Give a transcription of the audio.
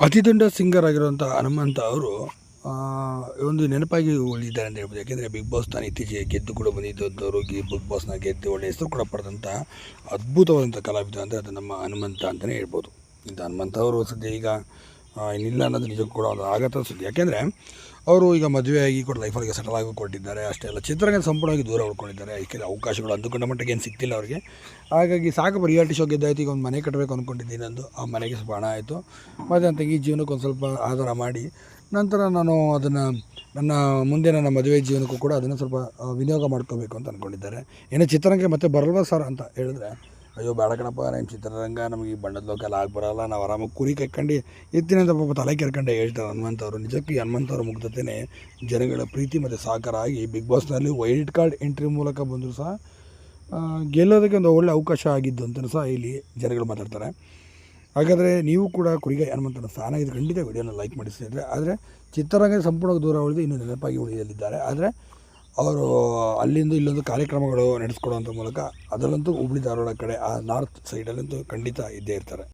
ಅತಿದೊಡ್ಡ ಸಿಂಗರ್ ಆಗಿರುವಂಥ ಹನುಮಂತ ಅವರು ಒಂದು ನೆನಪಾಗಿ ಉಳಿದಿದ್ದಾರೆ ಅಂತ ಹೇಳ್ಬೋದು. ಯಾಕೆಂದರೆ ಬಿಗ್ ಬಾಸ್ ತಾನು ಇತ್ತೀಚೆಗೆ ಗೆದ್ದು ಕೂಡ ಬಂದಿದ್ದಂಥವ್ರು ಗೆ ಬಿಗ್ ಬಾಸ್ನ ಗೆದ್ದು ಒಳ್ಳೆ ಹೆಸರು ಕೂಡ ಪಡೆದಂಥ ಅದ್ಭುತವಾದಂಥ ಕಲಾವಿದ ಅಂದರೆ ಅದು ನಮ್ಮ ಹನುಮಂತ ಅಂತಲೇ ಹೇಳ್ಬೋದು. ಇಂಥ ಹನುಮಂತ ಅವರು ಸದ್ಯ ಈಗ ಇನ್ನಿಲ್ಲ ಅನ್ನೋದು ನಿಜಕ್ಕೂ ಕೂಡ ಒಂದು ಆಗತ್ತ ಸುದ್ದಿ ಯಾಕೆಂದರೆ ಅವರು ಈಗ ಮದುವೆ ಆಗಿ ಕೂಡ ಲೈಫಲ್ಲಿ ಸೆಟಲ್ ಆಗಿ ಕೊಟ್ಟಿದ್ದಾರೆ, ಅಷ್ಟೇ ಅಲ್ಲ ಚಿತ್ರರಂಗ ಸಂಪೂರ್ಣವಾಗಿ ದೂರ ಉಳ್ಕೊಂಡಿದ್ದಾರೆ. ಯಾಕೆಂದರೆ ಅವಕಾಶಗಳು ಅಂದುಕೊಂಡ ಮಟ್ಟಿಗೆ ಏನು ಸಿಗ್ತಿಲ್ಲ ಅವರಿಗೆ. ಹಾಗಾಗಿ ಸಾಕಪ್ಪ ರಿಯಾಲಿಟಿ ಶೋ ಗೆದ್ದಾಯ್ತು, ಈಗ ಒಂದು ಮನೆ ಕಟ್ಟಬೇಕು ಅಂದ್ಕೊಂಡಿದ್ದೀನಿ ಅಂದು ಆ ಮನೆಗೆ ಸ್ವಲ್ಪ ಹಣ ಆಯಿತು. ಮತ್ತು ನನ್ನ ತಂಗಿ ಜೀವನಕ್ಕೆ ಒಂದು ಸ್ವಲ್ಪ ಆಧಾರ ಮಾಡಿ, ನಂತರ ನಾನು ಅದನ್ನು ನನ್ನ ಮುಂದೆ ನನ್ನ ಮದುವೆ ಜೀವನಕ್ಕೂ ಕೂಡ ಅದನ್ನು ಸ್ವಲ್ಪ ವಿನಿಯೋಗ ಮಾಡ್ಕೋಬೇಕು ಅಂತ ಅಂದ್ಕೊಂಡಿದ್ದಾರೆ ಏನೋ ಚಿತ್ರರಂಗಕ್ಕೆ ಮತ್ತೆ ಬರಲ್ವಾ ಸರ್ ಅಂತ ಹೇಳಿದ್ರೆ ಅಯ್ಯೋ, ಬೇಡ ಕಣಪ್ಪ ನಿಮ್ಮ ಚಿತ್ರರಂಗ ನಮಗೆ ಈ ಬಣ್ಣದ ಲೋಕಲ್ ಆಗಿ ಬರಲ್ಲ ನಾವು ಆರಾಮಾಗಿ ಕುರಿ ಕಟ್ಕೊಂಡು ಎತ್ತಿನ ಪಾಪ ತಲೆ ಕೆರ್ಕೊಂಡೆ ಹೇಳ್ತಾರೆ ಹನುಮಂತವರು ನಿಜಕ್ಕೂ ಹನುಮಂತವ್ರ ಮುಗ್ಧತೆಯೇ ಜನಗಳ ಪ್ರೀತಿ ಮತ್ತು ಸಹಕಾರ ಆಗಿ ಬಿಗ್ ಬಾಸ್ನಲ್ಲಿ ವೈಲ್ಡ್ ಕಾರ್ಡ್ ಎಂಟ್ರಿ ಮೂಲಕ ಬಂದರೂ ಸಹ ಗೆಲ್ಲೋದಕ್ಕೆ ಒಂದು ಒಳ್ಳೆ ಅವಕಾಶ ಆಗಿದ್ದು ಅಂತಲೂ ಸಹ ಇಲ್ಲಿ ಜನಗಳು ಮಾತಾಡ್ತಾರೆ. ಹಾಗಾದರೆ ನೀವು ಕೂಡ ಕುರಿಗಾಯಿ ಹನುಮಂತನ ಫ್ಯಾನ್ ಆಗಿದ್ದು ಖಂಡಿತ ವಿಡಿಯೋನ ಲೈಕ್ ಮಾಡಿ ಆದರೆ ಚಿತ್ರರಂಗ ಸಂಪೂರ್ಣ ದೂರ ಉಳಿದು ಇನ್ನೂ ನೆನಪಾಗಿ ಉಳಿಯಲಿದ್ದಾರೆ. ಆದರೆ ಅವರು ಅಲ್ಲಿಂದ ಇಲ್ಲೊಂದು ಕಾರ್ಯಕ್ರಮಗಳು ನಡೆಸ್ಕೊಡುವಂಥ ಮೂಲಕ ಅದರಲ್ಲಂತೂ ಹುಬ್ಳಿ ಧಾರವಾಡ ಕಡೆ ಆ ನಾರ್ತ್ ಸೈಡಲ್ಲಂತೂ ಖಂಡಿತ ಇದ್ದೇ ಇರ್ತಾರೆ.